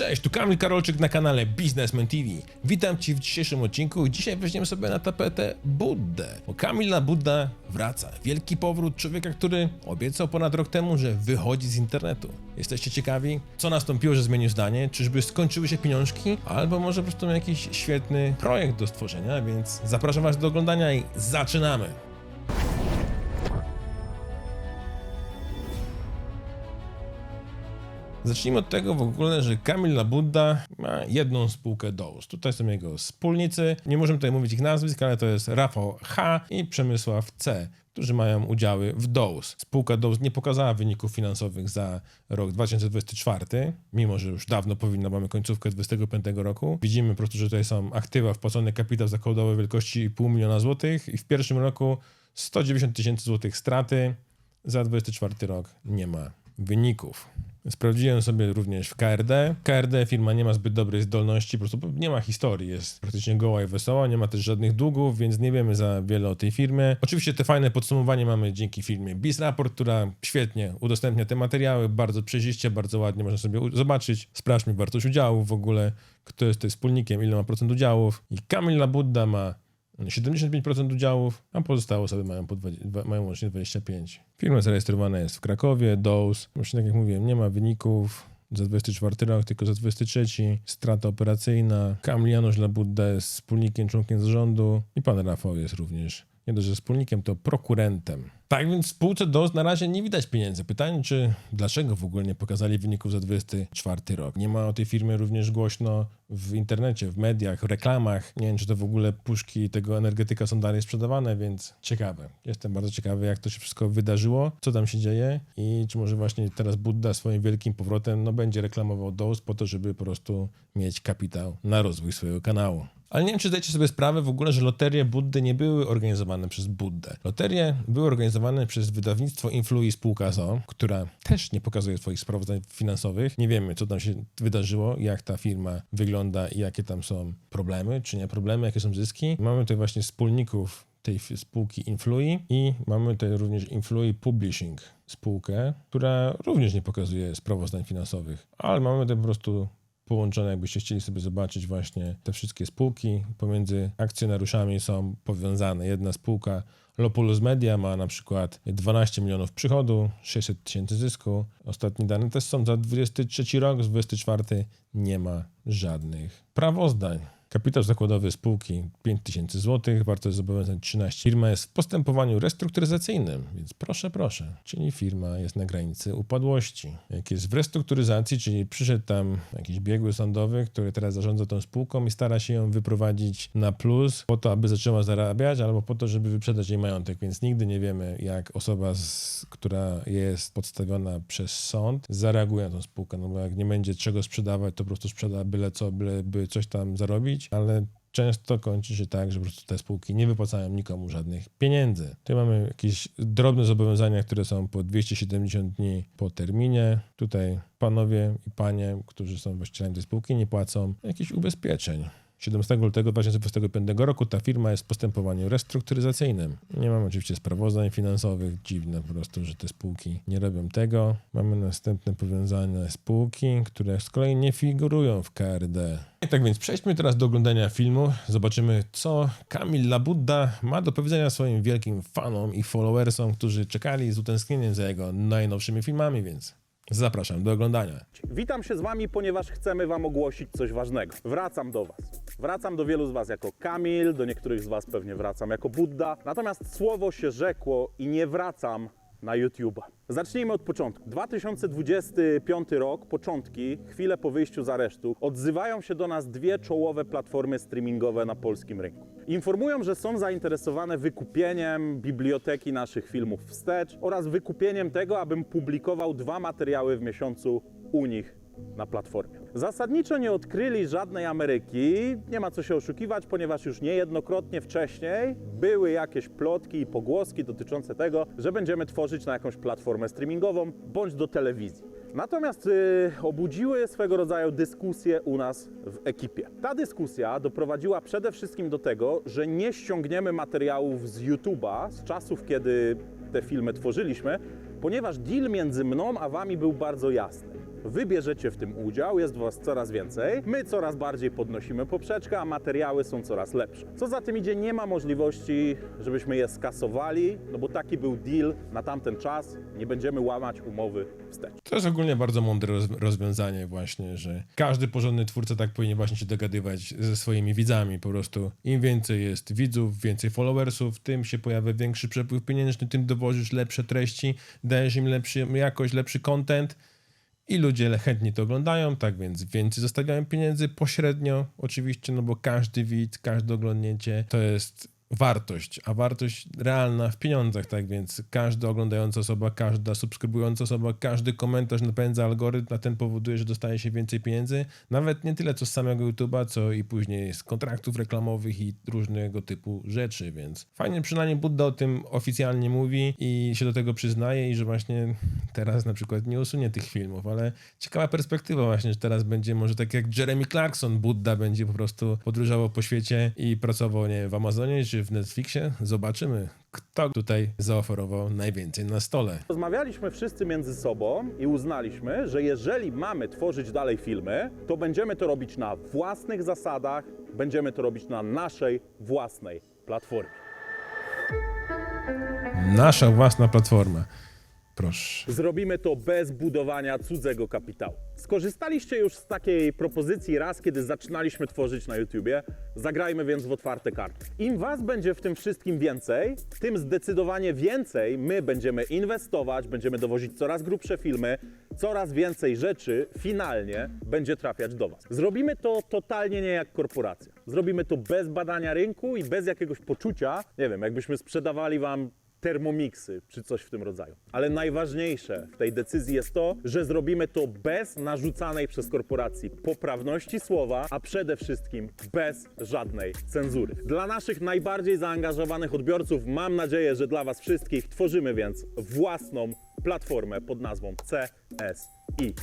Cześć, tu Kamil Karolczyk na kanale Businessman TV. Witam Cię w dzisiejszym odcinku. Dzisiaj weźmiemy sobie na tapetę Buddę. Bo Kamil na Budda wraca. Wielki powrót człowieka, który obiecał ponad rok temu, że wychodzi z internetu. Jesteście ciekawi, co nastąpiło, że zmienił zdanie? Czyżby skończyły się pieniążki? Albo może po prostu jakiś świetny projekt do stworzenia, więc zapraszam Was do oglądania i zaczynamy! Zacznijmy od tego w ogóle, że Kamil Labudda ma jedną spółkę DOUS. Tutaj są jego wspólnicy. Nie możemy tutaj mówić ich nazwisk, ale to jest Rafał H. i Przemysław C., którzy mają udziały w DOUS. Spółka DOUS nie pokazała wyników finansowych za rok 2024, mimo że już dawno powinna, mamy końcówkę 2025 roku. Widzimy po prostu, że tutaj są aktywa, wpłacony kapitał zakładowy wielkości pół miliona złotych i w pierwszym roku 190 tysięcy złotych straty. Za 24 rok nie ma wyników. Sprawdziłem sobie również w KRD. KRD firma nie ma zbyt dobrej zdolności, po prostu nie ma historii, jest praktycznie goła i wesoła, nie ma też żadnych długów, więc nie wiemy za wiele o tej firmie. Oczywiście te fajne podsumowanie mamy dzięki firmie Biz Raport, która świetnie udostępnia te materiały, bardzo przejrzyście, bardzo ładnie można sobie zobaczyć. Sprawdźmy wartość udziałów w ogóle, kto jest tutaj wspólnikiem, ile ma procent udziałów. I Kamil Labudda ma 75% udziałów, a pozostałe osoby mają, po 20, mają łącznie 25%. Firma zarejestrowana jest w Krakowie, DOUS. Właśnie tak jak mówiłem, nie ma wyników za 24 rok, tylko za 23. Strata operacyjna. Kamil Janusz Labudda jest wspólnikiem, członkiem zarządu i pan Rafał jest również nie dość, że wspólnikiem, to prokurentem. Tak więc spółce DOS na razie nie widać pieniędzy. Pytanie, czy dlaczego w ogóle nie pokazali wyników za 24 rok? Nie ma o tej firmie również głośno w internecie, w mediach, w reklamach. Nie wiem, czy to w ogóle puszki tego energetyka są dalej sprzedawane, więc ciekawe. Jestem bardzo ciekawy, jak to się wszystko wydarzyło, co tam się dzieje i czy może właśnie teraz Budda swoim wielkim powrotem no, będzie reklamował DOS po to, żeby po prostu mieć kapitał na rozwój swojego kanału. Ale nie wiem, czy zdajecie sobie sprawę w ogóle, że loterie Buddy nie były organizowane przez Buddę. Loterie były organizowane przez wydawnictwo Influi Spółka ZO, która też nie pokazuje swoich sprawozdań finansowych. Nie wiemy, co tam się wydarzyło, jak ta firma wygląda i jakie tam są problemy, czy nie problemy, jakie są zyski. Mamy tutaj właśnie wspólników tej spółki Influi i mamy tutaj również Influi Publishing spółkę, która również nie pokazuje sprawozdań finansowych, ale mamy tutaj po prostu połączone, jakbyście chcieli sobie zobaczyć właśnie te wszystkie spółki. Pomiędzy akcjonariuszami są powiązane. Jedna spółka Lopulus Media ma na przykład 12 milionów przychodu, 600 tysięcy zysku. Ostatnie dane też są za 23 rok, z 24 nie ma żadnych prawozdań. Kapitał zakładowy spółki 5 tysięcy złotych, wartość zobowiązań 13. Firma jest w postępowaniu restrukturyzacyjnym, więc proszę, proszę. Czyli firma jest na granicy upadłości. Jak jest w restrukturyzacji, czyli przyszedł tam jakiś biegły sądowy, który teraz zarządza tą spółką i stara się ją wyprowadzić na plus po to, aby zaczęła zarabiać, albo po to, żeby wyprzedać jej majątek, więc nigdy nie wiemy, jak osoba, z, która jest podstawiona przez sąd, zareaguje na tą spółkę, no bo jak nie będzie czego sprzedawać, to po prostu sprzeda byle co, byle by coś tam zarobić, ale często kończy się tak, że po prostu te spółki nie wypłacają nikomu żadnych pieniędzy. Tutaj mamy jakieś drobne zobowiązania, które są po 270 dni po terminie. Tutaj panowie i panie, którzy są właścicielami tej spółki, nie płacą jakichś ubezpieczeń. 17 lutego 2025 roku ta firma jest w postępowaniu restrukturyzacyjnym. Nie mamy oczywiście sprawozdań finansowych. Dziwne po prostu, że te spółki nie robią tego. Mamy następne powiązane spółki, które z kolei nie figurują w KRD. I tak więc przejdźmy teraz do oglądania filmu. Zobaczymy, co Kamil Labudda ma do powiedzenia swoim wielkim fanom i followersom, którzy czekali z utęsknieniem za jego najnowszymi filmami, więc zapraszam do oglądania. Witam się z Wami, ponieważ chcemy Wam ogłosić coś ważnego. Wracam do Was. Wracam do wielu z Was jako Kamil, do niektórych z Was pewnie wracam jako Buddha. Natomiast słowo się rzekło i nie wracam na YouTube'a. Zacznijmy od początku. 2025 rok, początki, chwilę po wyjściu z aresztu, odzywają się do nas dwie czołowe platformy streamingowe na polskim rynku. Informują, że są zainteresowane wykupieniem biblioteki naszych filmów wstecz oraz wykupieniem tego, abym publikował dwa materiały w miesiącu u nich na platformie. Zasadniczo nie odkryli żadnej Ameryki, nie ma co się oszukiwać, ponieważ już niejednokrotnie wcześniej były jakieś plotki i pogłoski dotyczące tego, że będziemy tworzyć na jakąś platformę streamingową bądź do telewizji. Natomiast y, obudziły swego rodzaju dyskusje u nas w ekipie. Ta dyskusja doprowadziła przede wszystkim do tego, że nie ściągniemy materiałów z YouTube'a z czasów, kiedy te filmy tworzyliśmy, ponieważ deal między mną a wami był bardzo jasny. Wybierzecie w tym udział, jest was coraz więcej, my coraz bardziej podnosimy poprzeczkę, a materiały są coraz lepsze. Co za tym idzie, nie ma możliwości, żebyśmy je skasowali, no bo taki był deal na tamten czas, nie będziemy łamać umowy wstecz. To jest ogólnie bardzo mądre roz- rozwiązanie właśnie, że każdy porządny twórca tak powinien właśnie się dogadywać ze swoimi widzami. Po prostu im więcej jest widzów, więcej followersów, tym się pojawia większy przepływ pieniężny, tym dowozisz lepsze treści, dajesz im lepszy jakość, lepszy content i ludzie chętnie to oglądają, tak więc więcej zostawiają pieniędzy pośrednio oczywiście, no bo każdy widz, każde oglądnięcie to jest wartość, a wartość realna w pieniądzach, tak więc każda oglądająca osoba, każda subskrybująca osoba, każdy komentarz napędza algorytm, a ten powoduje, że dostaje się więcej pieniędzy, nawet nie tyle co z samego YouTube'a, co i później z kontraktów reklamowych i różnego typu rzeczy, więc fajnie przynajmniej Budda o tym oficjalnie mówi i się do tego przyznaje i że właśnie teraz na przykład nie usunie tych filmów, ale ciekawa perspektywa właśnie, że teraz będzie może tak jak Jeremy Clarkson, Budda będzie po prostu podróżował po świecie i pracował, nie wiem, w Amazonie czy w Netflixie. Zobaczymy, kto tutaj zaoferował najwięcej na stole. Rozmawialiśmy wszyscy między sobą i uznaliśmy, że jeżeli mamy tworzyć dalej filmy, to będziemy to robić na własnych zasadach, będziemy to robić na naszej własnej platformie. Nasza własna platforma. Proszę. Zrobimy to bez budowania cudzego kapitału. Skorzystaliście już z takiej propozycji raz, kiedy zaczynaliśmy tworzyć na YouTubie. Zagrajmy więc w otwarte karty. Im Was będzie w tym wszystkim więcej, tym zdecydowanie więcej my będziemy inwestować, będziemy dowozić coraz grubsze filmy, coraz więcej rzeczy finalnie będzie trafiać do Was. Zrobimy to totalnie nie jak korporacja. Zrobimy to bez badania rynku i bez jakiegoś poczucia, nie wiem, jakbyśmy sprzedawali Wam termomiksy czy coś w tym rodzaju. Ale najważniejsze w tej decyzji jest to, że zrobimy to bez narzucanej przez korporacji poprawności słowa, a przede wszystkim bez żadnej cenzury. Dla naszych najbardziej zaangażowanych odbiorców mam nadzieję, że dla Was wszystkich tworzymy więc własną platformę pod nazwą CSI.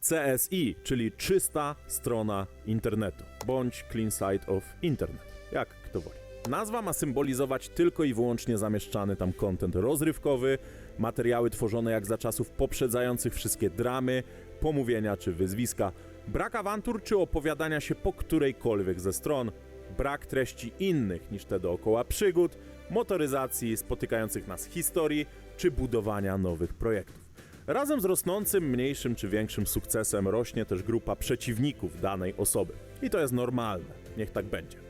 CSI, czyli czysta strona internetu, bądź clean site of internet, jak kto woli. Nazwa ma symbolizować tylko i wyłącznie zamieszczany tam kontent rozrywkowy, materiały tworzone jak za czasów poprzedzających wszystkie dramy, pomówienia czy wyzwiska, brak awantur czy opowiadania się po którejkolwiek ze stron, brak treści innych niż te dookoła przygód, motoryzacji, spotykających nas historii czy budowania nowych projektów. Razem z rosnącym, mniejszym czy większym sukcesem rośnie też grupa przeciwników danej osoby. I to jest normalne, niech tak będzie.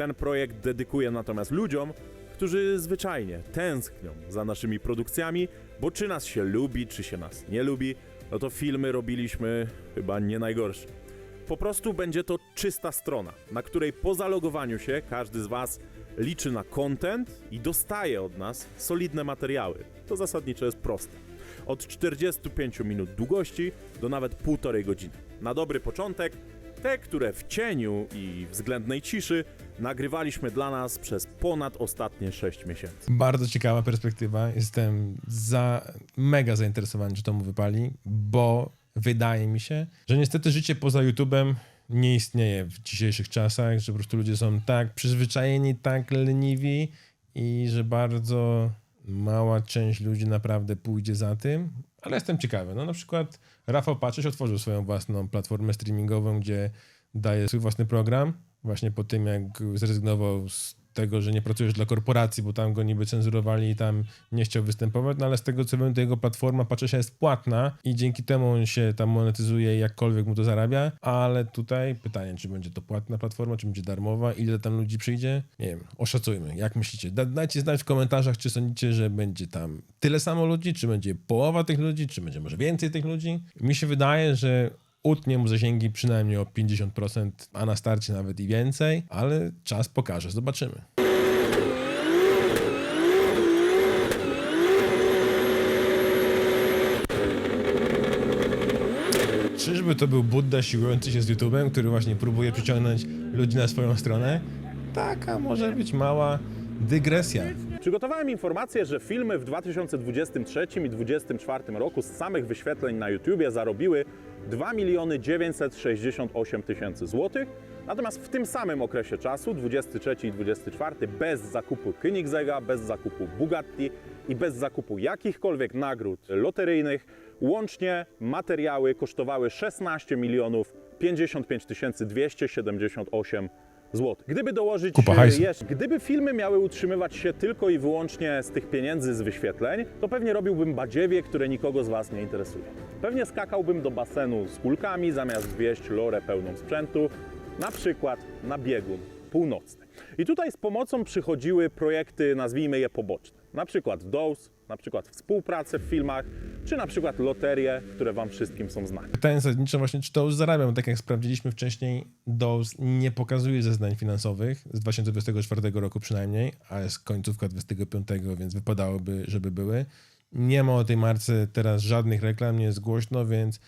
Ten projekt dedykuję natomiast ludziom, którzy zwyczajnie tęsknią za naszymi produkcjami, bo czy nas się lubi, czy się nas nie lubi, no to filmy robiliśmy chyba nie najgorsze. Po prostu będzie to czysta strona, na której po zalogowaniu się każdy z Was liczy na content i dostaje od nas solidne materiały. To zasadniczo jest proste. Od 45 minut długości do nawet półtorej godziny. Na dobry początek, te, które w cieniu i względnej ciszy nagrywaliśmy dla nas przez ponad ostatnie 6 miesięcy. Bardzo ciekawa perspektywa. Jestem za mega zainteresowany, czy to mu wypali, bo wydaje mi się, że niestety życie poza YouTube'em nie istnieje w dzisiejszych czasach, że po prostu ludzie są tak przyzwyczajeni, tak leniwi i że bardzo mała część ludzi naprawdę pójdzie za tym. Ale jestem ciekawy. No na przykład Rafał Patrzysz otworzył swoją własną platformę streamingową, gdzie daje swój własny program. Właśnie po tym, jak zrezygnował z tego, że nie pracujesz dla korporacji, bo tam go niby cenzurowali i tam nie chciał występować, no ale z tego co wiem, to jego platforma Patrzysia jest płatna i dzięki temu on się tam monetyzuje jakkolwiek mu to zarabia, ale tutaj pytanie, czy będzie to płatna platforma, czy będzie darmowa, ile tam ludzi przyjdzie? Nie wiem, oszacujmy, jak myślicie? Da, dajcie znać w komentarzach, czy sądzicie, że będzie tam tyle samo ludzi, czy będzie połowa tych ludzi, czy będzie może więcej tych ludzi? Mi się wydaje, że utnie mu zasięgi przynajmniej o 50%, a na starcie nawet i więcej, ale czas pokaże, zobaczymy. Czyżby to był Budda siłujący się z YouTube'em, który właśnie próbuje przyciągnąć ludzi na swoją stronę? Taka może być mała dygresja. Przygotowałem informację, że filmy w 2023 i 2024 roku z samych wyświetleń na YouTubie zarobiły 2 miliony 968 tysięcy złotych. Natomiast w tym samym okresie czasu, 23 i 24, bez zakupu Koenigsegga, bez zakupu Bugatti i bez zakupu jakichkolwiek nagród loteryjnych, Łącznie materiały kosztowały 16 milionów 55 278 zł. Gdyby dołożyć e, jeszcze, gdyby filmy miały utrzymywać się tylko i wyłącznie z tych pieniędzy z wyświetleń, to pewnie robiłbym badziewie, które nikogo z Was nie interesuje. Pewnie skakałbym do basenu z kulkami zamiast wieść lorę pełną sprzętu, na przykład na biegun północny. I tutaj z pomocą przychodziły projekty, nazwijmy je poboczne. Na przykład DOS, na przykład współpracę w filmach, czy na przykład loterie, które Wam wszystkim są znane. Pytanie zasadnicze właśnie, czy Dose zarabia, bo tak jak sprawdziliśmy wcześniej, Dose nie pokazuje zeznań finansowych z 2024 roku przynajmniej, a jest końcówka 2025, więc wypadałoby, żeby były. Nie ma o tej marce teraz żadnych reklam, nie jest głośno, więc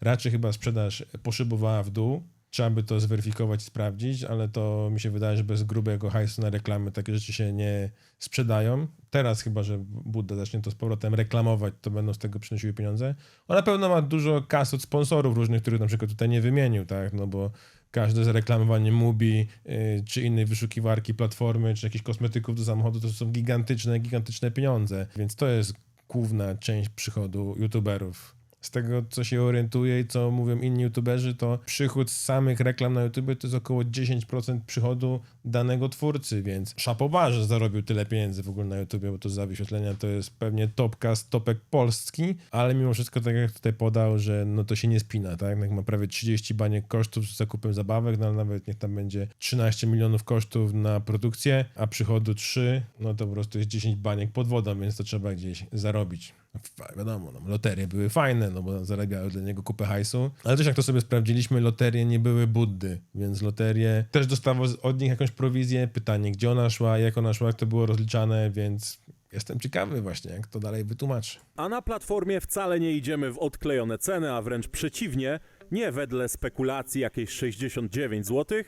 raczej chyba sprzedaż poszybowała w dół. Trzeba by to zweryfikować sprawdzić, ale to mi się wydaje, że bez grubego hajsu na reklamy takie rzeczy się nie sprzedają. Teraz chyba, że Budda zacznie to z powrotem reklamować, to będą z tego przynosiły pieniądze. On na pewno ma dużo kas od sponsorów różnych, których na przykład tutaj nie wymienił, tak, no bo każde zareklamowanie Mubi, yy, czy innej wyszukiwarki, platformy, czy jakichś kosmetyków do samochodu, to są gigantyczne, gigantyczne pieniądze, więc to jest główna część przychodu youtuberów. Z tego, co się orientuję i co mówią inni youtuberzy, to przychód z samych reklam na YouTube to jest około 10% przychodu danego twórcy, więc szapoba, że zarobił tyle pieniędzy w ogóle na YouTube, bo to za wyświetlenia to jest pewnie topka z topek polski, ale mimo wszystko, tak jak tutaj podał, że no to się nie spina, tak? Jak ma prawie 30 baniek kosztów z zakupem zabawek, no nawet niech tam będzie 13 milionów kosztów na produkcję, a przychodu 3, no to po prostu jest 10 baniek pod wodą, więc to trzeba gdzieś zarobić. F- Wiadomo, no, loterie były fajne, no bo zarabiały dla niego kupę hajsu, ale też jak to sobie sprawdziliśmy, loterie nie były Buddy, więc loterie też dostawał od nich jakąś prowizję. Pytanie, gdzie ona szła, jak ona szła, jak to było rozliczane, więc jestem ciekawy właśnie, jak to dalej wytłumaczy. A na platformie wcale nie idziemy w odklejone ceny, a wręcz przeciwnie, nie wedle spekulacji jakieś 69 zł,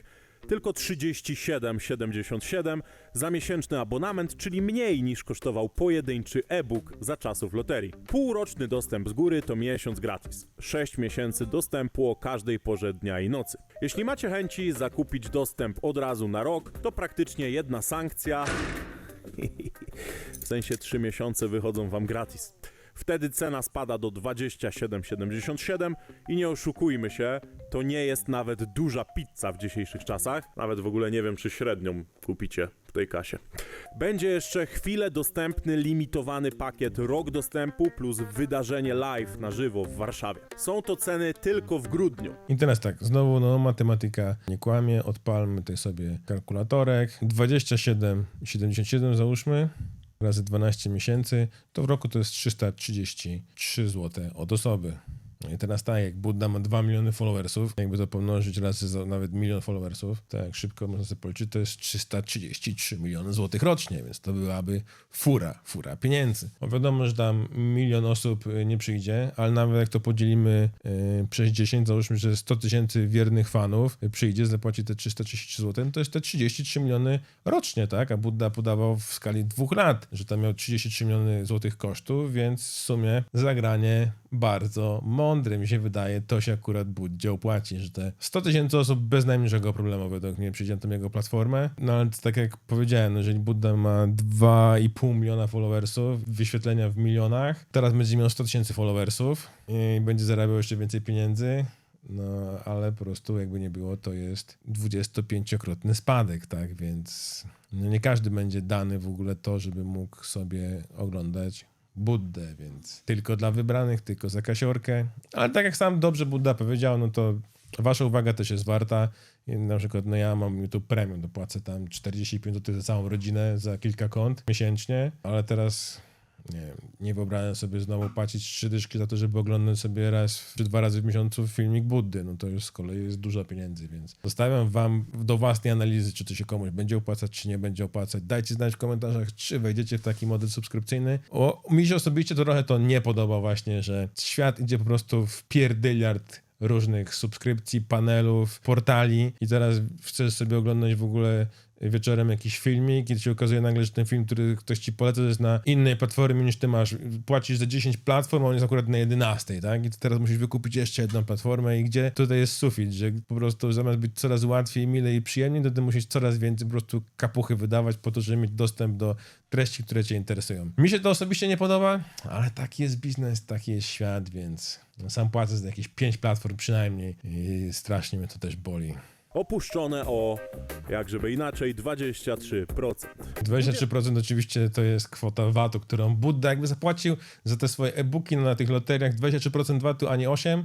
tylko 37,77 za miesięczny abonament, czyli mniej niż kosztował pojedynczy e-book za czasów loterii. Półroczny dostęp z góry to miesiąc gratis. 6 miesięcy dostępu o każdej porze dnia i nocy. Jeśli macie chęci zakupić dostęp od razu na rok, to praktycznie jedna sankcja w sensie 3 miesiące wychodzą wam gratis. Wtedy cena spada do 27,77 i nie oszukujmy się, to nie jest nawet duża pizza w dzisiejszych czasach. Nawet w ogóle nie wiem, czy średnią kupicie w tej kasie. Będzie jeszcze chwilę dostępny limitowany pakiet rok dostępu plus wydarzenie live na żywo w Warszawie. Są to ceny tylko w grudniu. I teraz tak, znowu no, matematyka nie kłamie, odpalmy tutaj sobie kalkulatorek. 27,77 załóżmy, razy 12 miesięcy, to w roku to jest 333 zł od osoby. No i teraz tak, jak Budda ma 2 miliony followersów, jakby to pomnożyć razy za nawet milion followersów, to jak szybko można sobie policzyć, to jest 333 miliony złotych rocznie, więc to byłaby fura, fura pieniędzy. Bo wiadomo, że tam milion osób y, nie przyjdzie, ale nawet jak to podzielimy y, przez 10, załóżmy, że 100 tysięcy wiernych fanów przyjdzie, zapłaci te 333 zł, no to jest te 33 miliony rocznie, tak? A Budda podawał w skali dwóch lat, że tam miał 33 miliony złotych kosztów, więc w sumie zagranie bardzo mądre, mi się wydaje, to się akurat Buddzie opłaci, że te 100 tysięcy osób bez najmniejszego problemu według mnie przyjdzie na tą jego platformę, no ale tak jak powiedziałem, no, jeżeli Budda ma 2,5 miliona followersów, wyświetlenia w milionach, teraz będzie miał 100 tysięcy followersów i będzie zarabiał jeszcze więcej pieniędzy, no, ale po prostu jakby nie było, to jest 25-krotny spadek, tak, więc no, nie każdy będzie dany w ogóle to, żeby mógł sobie oglądać Buddę, więc tylko dla wybranych, tylko za kasiorkę. Ale tak jak sam dobrze Budda powiedział, no to wasza uwaga też jest warta. I Na przykład, no ja mam YouTube Premium, dopłacę tam 45 zł za całą rodzinę, za kilka kont miesięcznie, ale teraz nie nie wyobrażam sobie znowu płacić trzy dyszki za to, żeby oglądać sobie raz czy dwa razy w miesiącu filmik Buddy. No to już z kolei jest dużo pieniędzy, więc zostawiam wam do własnej analizy, czy to się komuś będzie opłacać, czy nie będzie opłacać. Dajcie znać w komentarzach, czy wejdziecie w taki model subskrypcyjny. O, mi się osobiście to trochę to nie podoba właśnie, że świat idzie po prostu w pierdyliard różnych subskrypcji, panelów, portali i teraz chcesz sobie oglądać w ogóle wieczorem jakiś filmik i się okazuje nagle, że ten film, który ktoś ci poleca, jest na innej platformie niż ty masz. Płacisz za 10 platform, a on jest akurat na 11, tak? I teraz musisz wykupić jeszcze jedną platformę i gdzie tutaj jest sufit, że po prostu zamiast być coraz łatwiej, milej i przyjemniej, to ty musisz coraz więcej po prostu kapuchy wydawać po to, żeby mieć dostęp do treści, które cię interesują. Mi się to osobiście nie podoba, ale taki jest biznes, taki jest świat, więc sam płacę za jakieś 5 platform przynajmniej i strasznie mnie to też boli. Opuszczone o, jak żeby inaczej, 23%. 23% oczywiście to jest kwota VAT-u, którą Budda jakby zapłacił za te swoje e-booki na tych loteriach. 23% VAT-u, a nie 8%,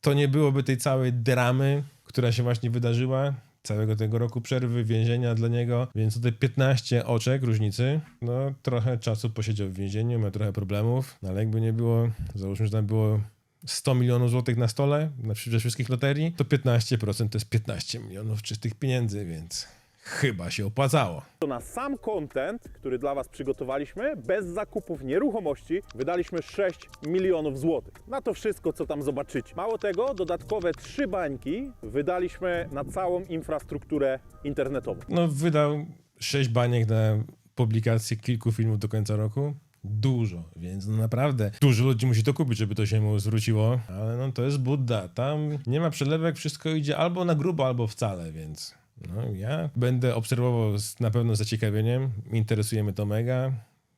to nie byłoby tej całej dramy, która się właśnie wydarzyła, całego tego roku przerwy, więzienia dla niego, więc tutaj 15 oczek różnicy, no trochę czasu posiedział w więzieniu, miał trochę problemów, no, ale jakby nie było, załóżmy, że tam było 100 milionów złotych na stole na we wszystkich loterii, to 15% to jest 15 milionów czystych pieniędzy, więc chyba się opłacało. To na sam content, który dla Was przygotowaliśmy, bez zakupów nieruchomości, wydaliśmy 6 milionów złotych. Na to wszystko, co tam zobaczycie. Mało tego, dodatkowe trzy bańki wydaliśmy na całą infrastrukturę internetową. No, wydał 6 baniek na publikację kilku filmów do końca roku. Dużo, więc no naprawdę dużo ludzi musi to kupić, żeby to się mu zwróciło. Ale no to jest Budda. Tam nie ma przelewek, wszystko idzie albo na grubo, albo wcale, więc no ja będę obserwował z, na pewno z zaciekawieniem. Interesuje mnie to mega.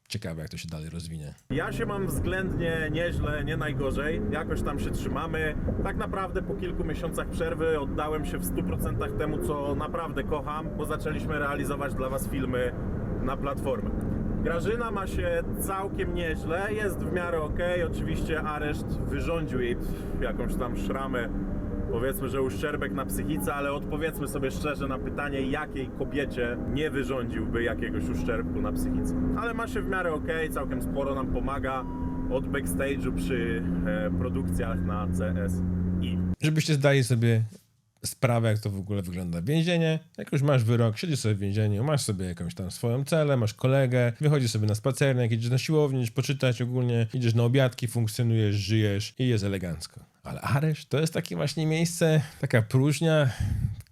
Ciekawe, jak to się dalej rozwinie. Ja się mam względnie nieźle, nie najgorzej. Jakoś tam się trzymamy. Tak naprawdę po kilku miesiącach przerwy oddałem się w 100% temu, co naprawdę kocham, bo zaczęliśmy realizować dla Was filmy na platformę. Grażyna ma się całkiem nieźle, jest w miarę ok. Oczywiście areszt wyrządził jej jakąś tam szramę, powiedzmy, że uszczerbek na psychice, ale odpowiedzmy sobie szczerze na pytanie, jakiej kobiecie nie wyrządziłby jakiegoś uszczerbku na psychice. Ale ma się w miarę ok, całkiem sporo nam pomaga od backstage'u przy e, produkcjach na CSI. Żebyście zdali sobie sprawę, jak to w ogóle wygląda więzienie. Jak już masz wyrok, siedzisz sobie w więzieniu, masz sobie jakąś tam swoją celę, masz kolegę, wychodzisz sobie na spacerek, idziesz na siłownię, idziesz poczytać ogólnie, idziesz na obiadki, funkcjonujesz, żyjesz i jest elegancko. Ale areszt to jest takie właśnie miejsce, taka próżnia,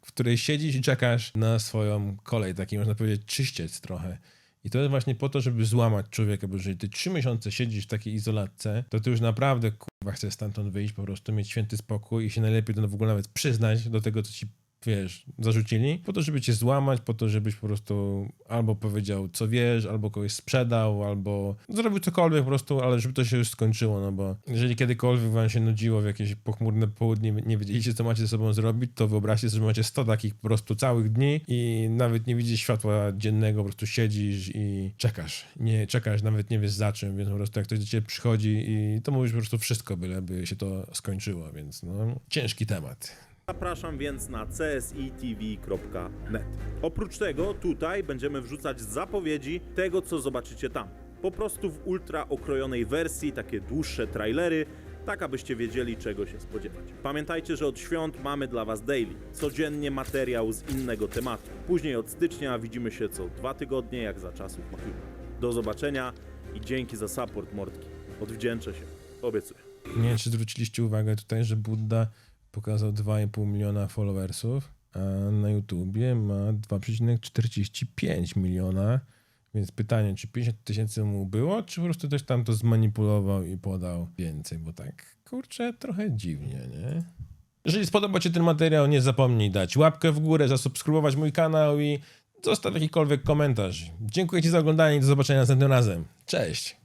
w której siedzisz i czekasz na swoją kolej, taki można powiedzieć czyściec trochę. I to jest właśnie po to, żeby złamać człowieka, bo jeżeli ty trzy miesiące siedzisz w takiej izolatce, to ty już naprawdę kurwa chcesz stamtąd wyjść, po prostu mieć święty spokój i się najlepiej to w ogóle nawet przyznać do tego, co ci wiesz, zarzucili, po to, żeby cię złamać, po to, żebyś po prostu albo powiedział, co wiesz, albo kogoś sprzedał, albo zrobił cokolwiek po prostu, ale żeby to się już skończyło, no bo jeżeli kiedykolwiek wam się nudziło w jakieś pochmurne południe, nie wiedzieliście, co macie ze sobą zrobić, to wyobraźcie sobie, że macie 100 takich po prostu całych dni i nawet nie widzisz światła dziennego, po prostu siedzisz i czekasz. Nie czekasz, nawet nie wiesz za czym, więc po prostu jak ktoś do ciebie przychodzi i to mówisz po prostu wszystko, byleby się to skończyło, więc no, ciężki temat. Zapraszam więc na csitv.net. Oprócz tego tutaj będziemy wrzucać zapowiedzi tego, co zobaczycie tam. Po prostu w ultra okrojonej wersji, takie dłuższe trailery, tak abyście wiedzieli czego się spodziewać. Pamiętajcie, że od świąt mamy dla Was daily, codziennie materiał z innego tematu. Później od stycznia widzimy się co dwa tygodnie, jak za czasów Machyla. Do zobaczenia i dzięki za support Mordki. Odwdzięczę się, obiecuję. Nie wiem, czy zwróciliście uwagę tutaj, że Budda pokazał 2,5 miliona followersów, a na YouTubie ma 2,45 miliona. Więc pytanie, czy 50 tysięcy mu było, czy po prostu ktoś tam to zmanipulował i podał więcej, bo tak, kurczę, trochę dziwnie, nie? Jeżeli spodoba Ci ten materiał, nie zapomnij dać łapkę w górę, zasubskrybować mój kanał i zostaw jakikolwiek komentarz. Dziękuję Ci za oglądanie i do zobaczenia następnym razem. Cześć!